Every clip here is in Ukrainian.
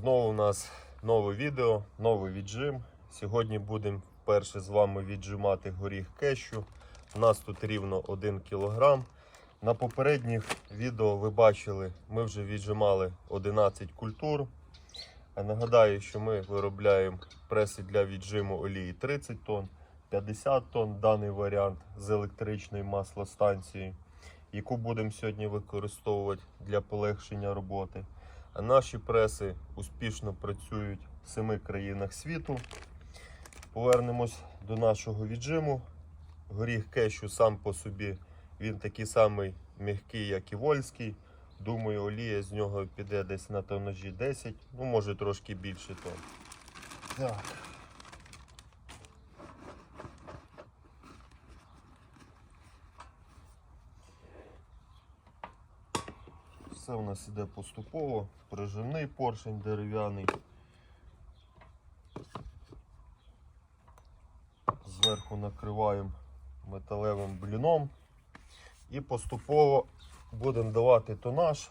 Знову у нас нове відео, новий віджим. Сьогодні будемо вперше з вами віджимати горіх кещу. У нас тут рівно 1 кг. На попередніх відео ви бачили, ми вже віджимали 11 культур. Нагадаю, що ми виробляємо преси для віджиму олії 30 тонн, 50 тонн даний варіант з електричної маслостанції, яку будемо сьогодні використовувати для полегшення роботи. Наші преси успішно працюють в семи країнах світу. Повернемось до нашого віджиму. Горіх кещу сам по собі він такий самий м'який, як і вольський. Думаю, олія з нього піде десь на тонажі 10, ну може трошки більше тон. Так. Все у нас іде поступово. Прижимний поршень дерев'яний. Зверху накриваємо металевим бліном і поступово будемо давати тонаж.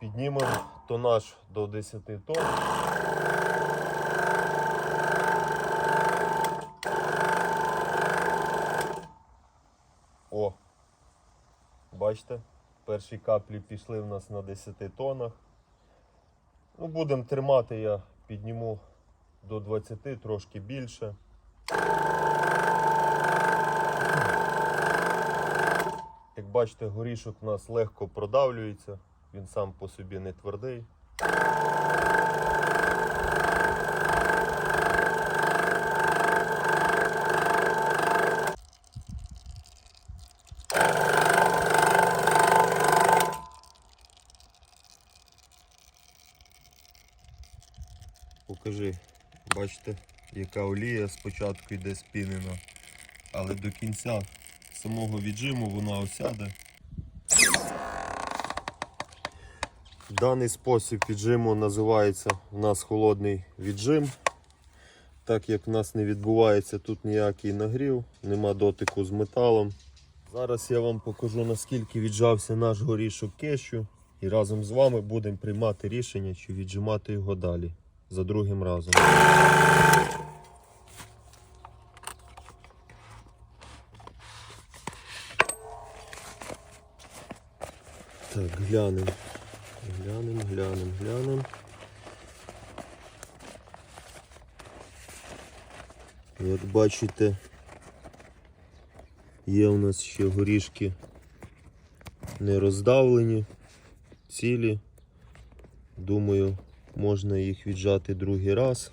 Піднімемо тонаж до 10 тонн. Бачите, перші каплі пішли в нас на 10 тонах. Ну, будемо тримати, я підніму до 20, трошки більше. Як бачите, горішок у нас легко продавлюється, він сам по собі не твердий. Покажи, бачите, яка олія спочатку йде спінена, але до кінця самого віджиму вона осяде. Даний спосіб віджиму називається у нас холодний віджим. Так як в нас не відбувається тут ніякий нагрів, нема дотику з металом. Зараз я вам покажу наскільки віджався наш горішок кещу і разом з вами будемо приймати рішення, чи віджимати його далі за другим разом. Так, глянемо. Глянемо, глянемо, глянемо. Як бачите, є у нас ще горішки не роздавлені, цілі. Думаю, можна їх віджати другий раз.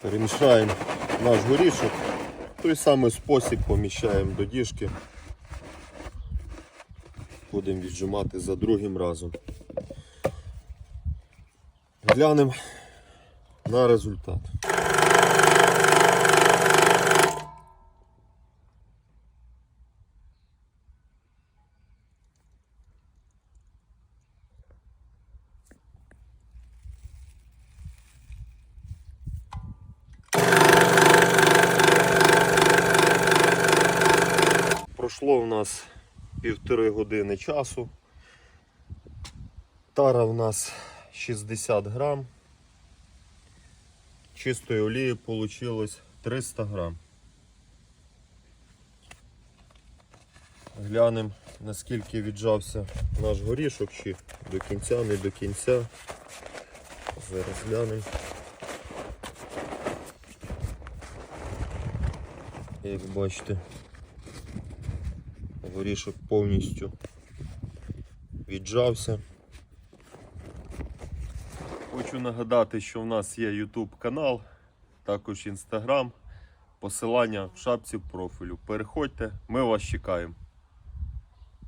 Перемішаємо наш горішок. Той самий спосіб поміщаємо до діжки. Будемо віджимати за другим разом. Глянемо на результат. Пройшло в нас півтори години часу. Тара в нас 60 грам. Чистої олії вийшло 300 грам. Глянемо наскільки віджався наш горішок, чи до кінця, не до кінця. Зараз глянемо. Як бачите, горішок повністю віджався. Хочу нагадати, що в нас є YouTube канал, також Instagram. Посилання в шапці профілю. Переходьте, ми вас чекаємо.